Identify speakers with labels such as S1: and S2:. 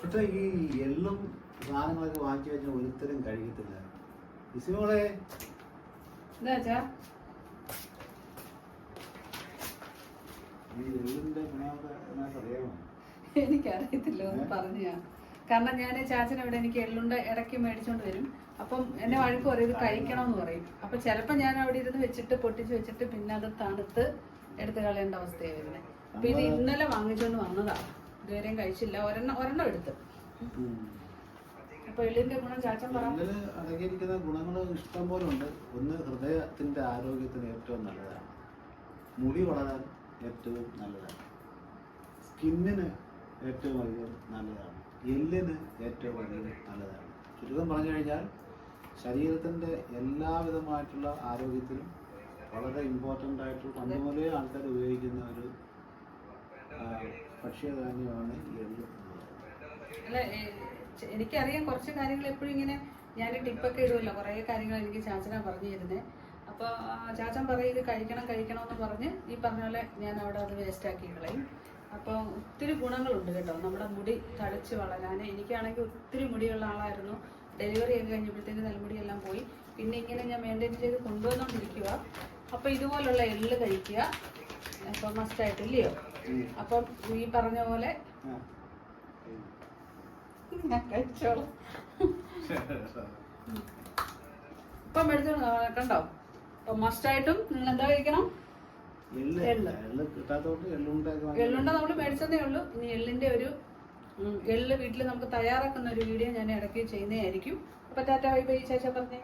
S1: പക്ഷേ ഈ എള്ളും സാധനങ്ങളൊക്കെ വാങ്ങിച്ചു വെച്ചാൽ ഒരുത്തരും കഴിക്കത്തില്ല. ഇസിമോളെ. ഈ എള്ളിന്റെ ഗുണമൊക്കെ നിനക്ക് അറിയാമോ?
S2: എനിക്കറിയത്തില്ല ഒന്ന് പറഞ്ഞു ഞാൻ. കാരണം ഞാൻ ചാച്ചൻ ഇവിടെ എനിക്ക് എള്ളുണ്ട ഇടയ്ക്ക് മേടിച്ചോണ്ട് വരും. അപ്പം എന്നെ വഴക്ക് പറയും ഇത് കഴിക്കണമെന്ന് പറയും. അപ്പൊ ചിലപ്പോൾ ഞാൻ അവിടെ ഇരുന്ന് വെച്ചിട്ട് പൊട്ടിച്ച് വെച്ചിട്ട് പിന്നെ അത് തണുത്ത് എടുത്ത് കളയേണ്ട അവസ്ഥയാണ് വരുന്നത് അപ്പൊ ഇത് ഇന്നലെ വാങ്ങിച്ചോണ്ട് വന്നതാ. ഇതുവരെയും കഴിച്ചില്ല. ഒരെണ്ണം ഒരെണ്ണം എടുത്ത്.
S1: അടങ്ങിയിരിക്കുന്ന ഗുണങ്ങൾ ഇഷ്ടം പോലെ ഉണ്ട്. ഒന്ന് ഹൃദയത്തിന്റെ ആരോഗ്യത്തിന് ഏറ്റവും നല്ലതാണ്. മുടി വളരാൻ ഏറ്റവും നല്ലതാണ്. സ്കിന്നിന് ഏറ്റവും അധികം നല്ലതാണ്. എല്ലിന് ഏറ്റവും അധികം നല്ലതാണ്. ചുരുക്കം പറഞ്ഞു കഴിഞ്ഞാൽ ശരീരത്തിന്റെ എല്ലാവിധമായിട്ടുള്ള ആരോഗ്യത്തിനും വളരെ ഇമ്പോർട്ടന്റ് ആയിട്ടുള്ള പണ്ട് മുതലേ ആൾക്കാർ ഉപയോഗിക്കുന്ന ഒരു ഭക്ഷ്യധാന്യമാണ് എള്ള്
S2: അല്ല എനിക്കറിയാം കുറച്ച് കാര്യങ്ങൾ എപ്പോഴും ഇങ്ങനെ ഞാൻ ടിപ്പൊക്കെ ഇടുമല്ലോ കുറേ കാര്യങ്ങൾ എനിക്ക് ചാച്ചനാ പറഞ്ഞു തരുന്നത് അപ്പോൾ ചാച്ചൻ പറയും ഇത് കഴിക്കണം കഴിക്കണം എന്ന് പറഞ്ഞ് ഈ പറഞ്ഞ പോലെ ഞാൻ അവിടെ അത് വേസ്റ്റ് ആക്കി കളയും. അപ്പോൾ ഒത്തിരി ഗുണങ്ങളുണ്ട് കേട്ടോ. നമ്മുടെ മുടി തഴച്ച് വളരാൻ എനിക്കാണെങ്കിൽ ഒത്തിരി മുടിയുള്ള ആളായിരുന്നു. ഡെലിവറി ഒക്കെ കഴിഞ്ഞപ്പോഴത്തേക്ക് തലമുടിയെല്ലാം പോയി. പിന്നെ ഇങ്ങനെ ഞാൻ മെയിന്റെയിൻ ചെയ്ത് കൊണ്ടുവന്നുകൊണ്ടിരിക്കുക അപ്പോൾ ഇതുപോലുള്ള എള്ള് കഴിക്കുക. അപ്പോൾ മസ്റ്റായിട്ട് ഇല്ലയോ
S1: ഉം.
S2: അപ്പം ഈ പറഞ്ഞ പോലെ
S1: ആ.
S2: ഞാൻ കഴിച്ചോളാം. ഇപ്പം മേടിച്ചോ കണ്ടോ? അപ്പൊ മസ്റ്റായിട്ടും നിങ്ങൾ എന്താ കഴിക്കണം? എള്ളുണ്ട നമ്മൾ മേടിച്ചതേ ഉള്ളൂ. ഇനി എള്ളിന്റെ ഒരു എള്ള് വീട്ടിൽ നമുക്ക് തയ്യാറാക്കുന്ന ഒരു വീഡിയോ ഞാൻ ഇടയ്ക്ക് ചെയ്യുന്നതായിരിക്കും. അപ്പൊ ടാറ്റ ബൈ ബൈ ശേഷം പറഞ്ഞേ.